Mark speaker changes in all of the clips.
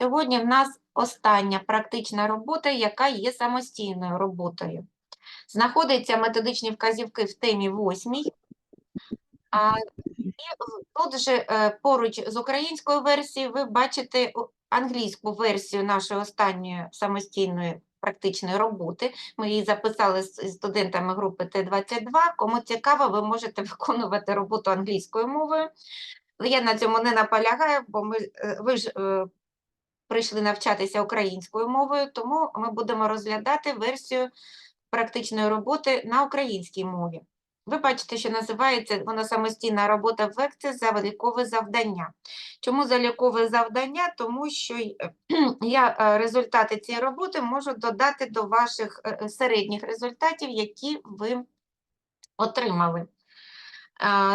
Speaker 1: Сьогодні в нас остання практична робота, яка є самостійною роботою. Знаходяться методичні вказівки в темі 8. А, і тут же е, поруч з українською версією ви бачите англійську версію нашої останньої самостійної практичної роботи. Ми її записали з студентами групи Т-22. Кому цікаво, ви можете виконувати роботу англійською мовою. Я на цьому не наполягаю, бо ми, е, ви ж е, прийшли навчатися українською мовою, тому ми будемо розглядати версію практичної роботи на українській мові. Ви бачите, що називається вона самостійна робота в векці залікове завдання. Чому залікове завдання? Тому що я е, результати цієї роботи можу додати до ваших е, е, середніх результатів, які ви отримали е,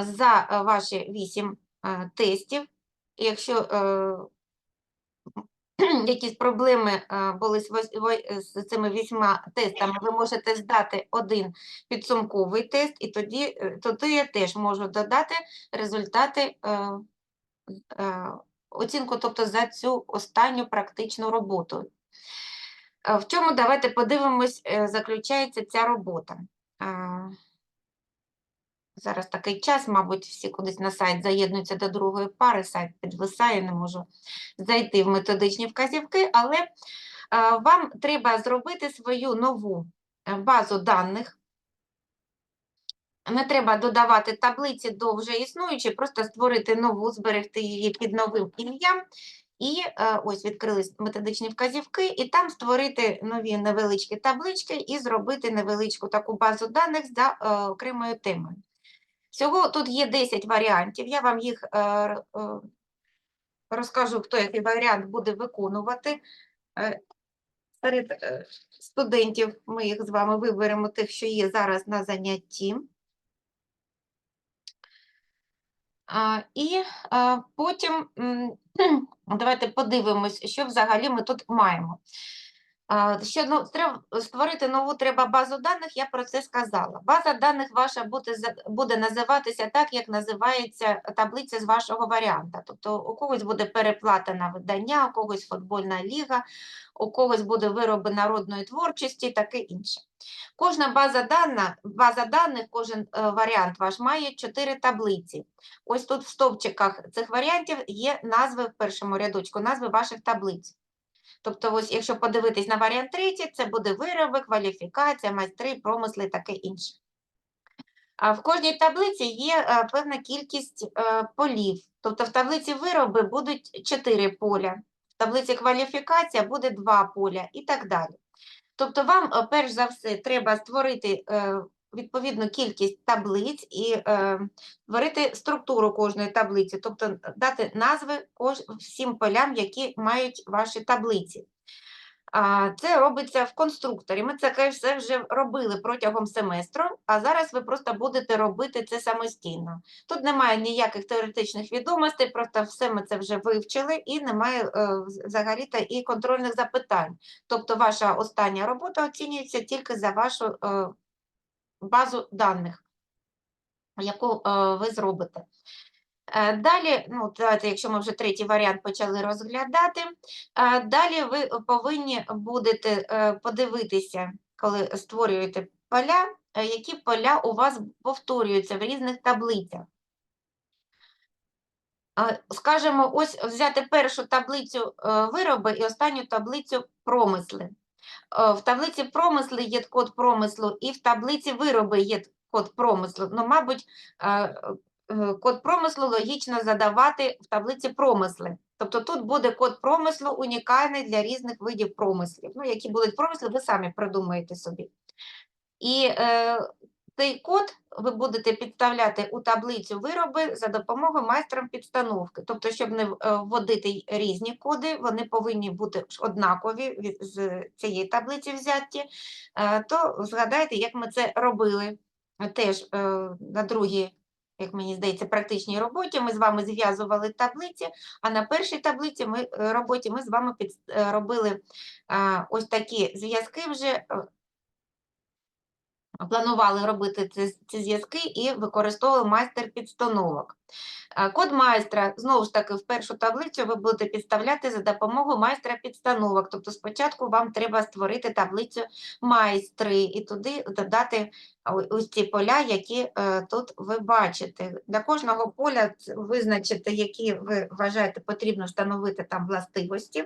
Speaker 1: за е, ваші вісім е, тестів. Якщо е, якісь проблеми е, були вой- з цими вісьма тестами, ви можете здати один підсумковий тест, і тоді, е, тоді я теж можу додати результати е, е, оцінку, тобто за цю останню практичну роботу. Е, В чому давайте подивимось, е, заключається ця робота. Зараз такий час, мабуть, всі кудись на сайт заєднуються до другої пари, сайт підвисає, не можу зайти в методичні вказівки, але е, вам треба зробити свою нову е, базу даних. Не треба додавати таблиці до вже існуючої, просто створити нову, зберегти її під новим ім'ям. І е, ось відкрились методичні вказівки, і там створити нові невеличкі таблички і зробити невеличку таку базу даних за окремою темою. Всього тут є 10 варіантів. Я вам їх е, е, розкажу, хто який варіант буде виконувати. Е, Серед студентів ми їх з вами виберемо тих, що є зараз на занятті. І потім давайте подивимось, що взагалі ми тут маємо. Що ну, треба створити нову треба базу даних, я про це сказала. База даних ваша буде, буде називатися так, як називається таблиця з вашого варіанта. Тобто у когось буде переплата на видання, у когось футбольна ліга, у когось буде вироби народної творчості таке інше. Кожна база, дана, база даних, кожен е, варіант ваш має чотири таблиці. Ось тут в стовпчиках цих варіантів є назви в першому рядочку, назви ваших таблиць. Тобто, ось, якщо подивитись на варіант третій, це буде вироби, кваліфікація, майстри, промисли таке інше. А в кожній таблиці є е, певна кількість е, полів. Тобто в таблиці вироби будуть 4 поля, в таблиці кваліфікація буде 2 поля і так далі. Тобто вам, е, перш за все, треба створити відповідну кількість таблиць і е, створити структуру кожної таблиці, тобто дати назви всім полям, які мають ваші таблиці. Це робиться в конструкторі. Ми це все вже робили протягом семестру, а зараз ви просто будете робити це самостійно. Тут немає ніяких теоретичних відомостей, просто все ми це вже вивчили, і немає е, взагалі-то і контрольних запитань. Тобто ваша остання робота оцінюється тільки за вашу е, базу даних, яку е, ви зробите. Е, Далі, ну, давайте, якщо ми вже третій варіант почали розглядати, е, далі ви повинні будете подивитися, коли створюєте поля, які поля у вас повторюються в різних таблицях. Скажемо, ось взяти першу таблицю вироби і останню таблицю промисли. Е, В таблиці промисли є код промислу, і в таблиці вироби є код промислу. Ну, мабуть, е, е, код промислу логічно задавати в таблиці промисли. Тобто тут буде код промислу унікальний для різних видів промислів. Ну, які будуть промисли, ви самі придумаєте собі. І е, цей код ви будете підставляти у таблицю вироби за допомогою майстром підстановки. Тобто, щоб не е, вводити різні коди, вони повинні бути однакові з цієї таблиці взяті, е, то згадайте, як ми це робили теж е, на другій. Як мені здається, практичній роботі ми з вами зв'язували таблиці, а на першій таблиці ми роботі ми з вами під, робили ось такі зв'язки вже планували робити ці, ці зв'язки і використовували майстер підстановок. Е, Код майстра, знову ж таки, в першу таблицю ви будете підставляти за допомогою майстра підстановок. Тобто спочатку вам треба створити таблицю майстри і туди додати ось ці поля, які е, тут ви бачите. Для кожного поля визначити, які ви вважаєте потрібно встановити там властивості.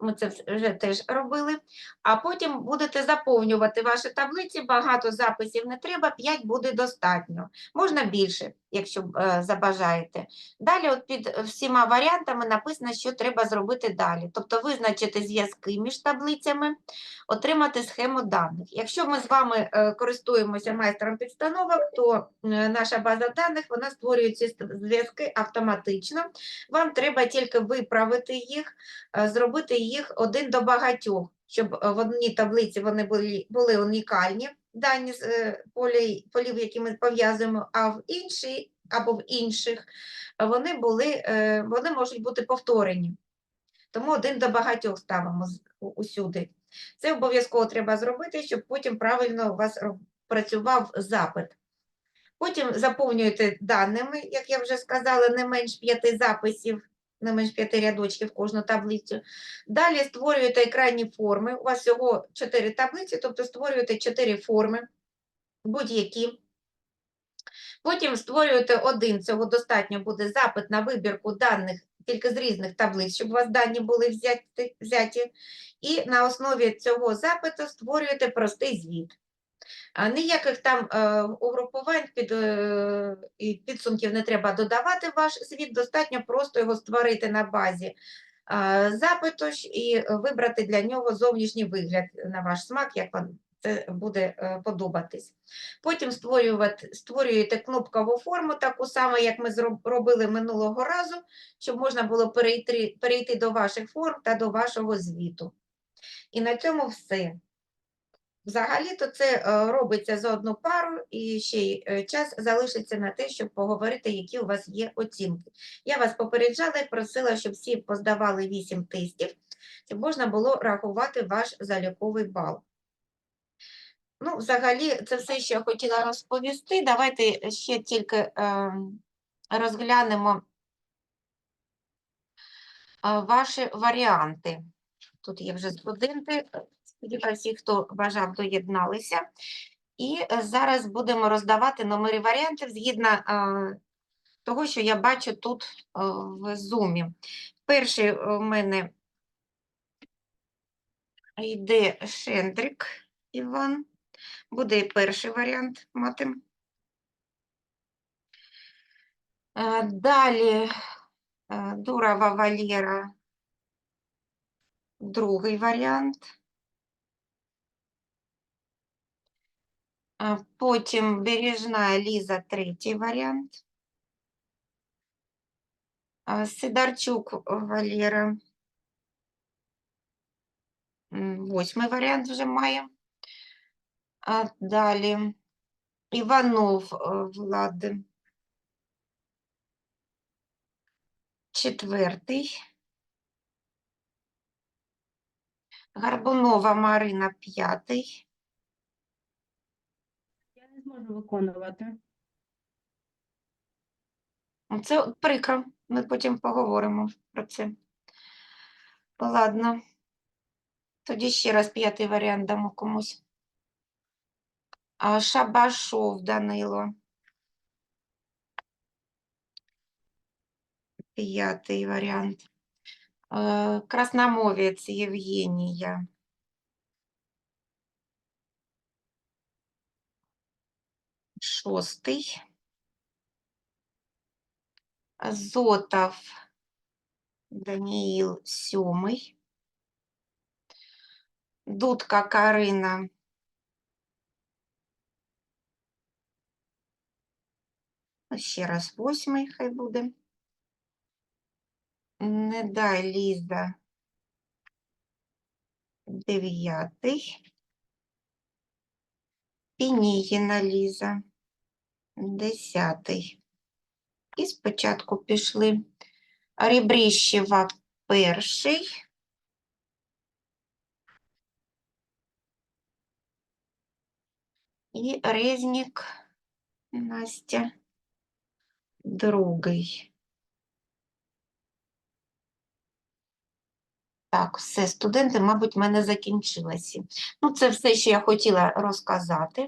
Speaker 1: Ми це вже теж робили. А потім будете заповнювати ваші таблиці. Багато записів не треба, 5 буде достатньо. Можна більше, якщо е, забажаєте. Далі, от під всіма варіантами написано, що треба зробити далі. Тобто визначити зв'язки між таблицями, отримати схему даних. Якщо ми з вами е, користуємося майстром підстановок, то е, наша база даних вона створює ці зв'язки автоматично. Вам треба тільки виправити їх е, зробити їх один до багатьох, щоб е, в одній таблиці вони були, були унікальні дані з е, полі, полів, які ми пов'язуємо, а в іншій або в інших вони, були, е, вони можуть бути повторені. Тому один до багатьох ставимо усюди. Це обов'язково треба зробити, щоб потім правильно у вас працював запит. Потім заповнюєте даними, як я вже сказала, не менш п'яти записів, не менш п'яти рядочків кожну таблицю. Далі створюєте екранні форми. У вас всього чотири таблиці, тобто створюєте чотири форми, будь-які. Потім створюєте один, цього достатньо буде запит на вибірку даних тільки з різних таблиць, щоб у вас дані були взяті, взяті. І на основі цього запиту створюєте простий звіт. А Ніяких там е, угрупувань під, е, підсумків не треба додавати в ваш звіт, достатньо просто його створити на базі е, запиту і вибрати для нього зовнішній вигляд на ваш смак, як вам це буде е, подобатись. Потім створюєте кнопкову форму, таку саму, як ми робили минулого разу, щоб можна було перейти, перейти до ваших форм та до вашого звіту. І на цьому все. Взагалі-то це е, робиться за одну пару, і ще й е, час залишиться на те, щоб поговорити, які у вас є оцінки. Я вас попереджала і просила, щоб всі поздавали 8 тестів, щоб можна було рахувати ваш заліковий бал. Ну, взагалі, це все, що я хотіла розповісти. Давайте ще тільки е, розглянемо е, ваші варіанти. Тут є вже студенти, сподіваюся, всі, хто бажав, доєдналися. І е, зараз будемо роздавати номери варіантів згідно е, того, що я бачу тут е, в Zoom. Перший у мене йде Шендрик Іван. Буде і перший варіант мати. Е, Далі е, Дурова Валєра, другий варіант. Потім Бережна Ліза, третій варіант. А Сидорчук Валера. Восьмий варіант вже має. Далі Іванов е, Влад. Четвертий. Гарбунова Марина п'ятий.
Speaker 2: Зможу виконувати.
Speaker 1: Ну, Це прикро. Ми потім поговоримо про це. Ладно. Тоді ще раз п'ятий варіант дамо комусь. Шабашов Данило. П'ятий варіант. Е, Красномовець Євгенія. Шостий. Зотов Даніїл сьомий. Дудка Карина. Ну, Ще раз восьмий хай буде. Недай Ліза. Дев'ятий. Пінігіна Ліза. Десятий. І спочатку пішли Рібріщева перший. І Резнік Настя. Другий. Так, все, студенти, мабуть, в мене закінчилися. Ну, це все, що я хотіла розказати.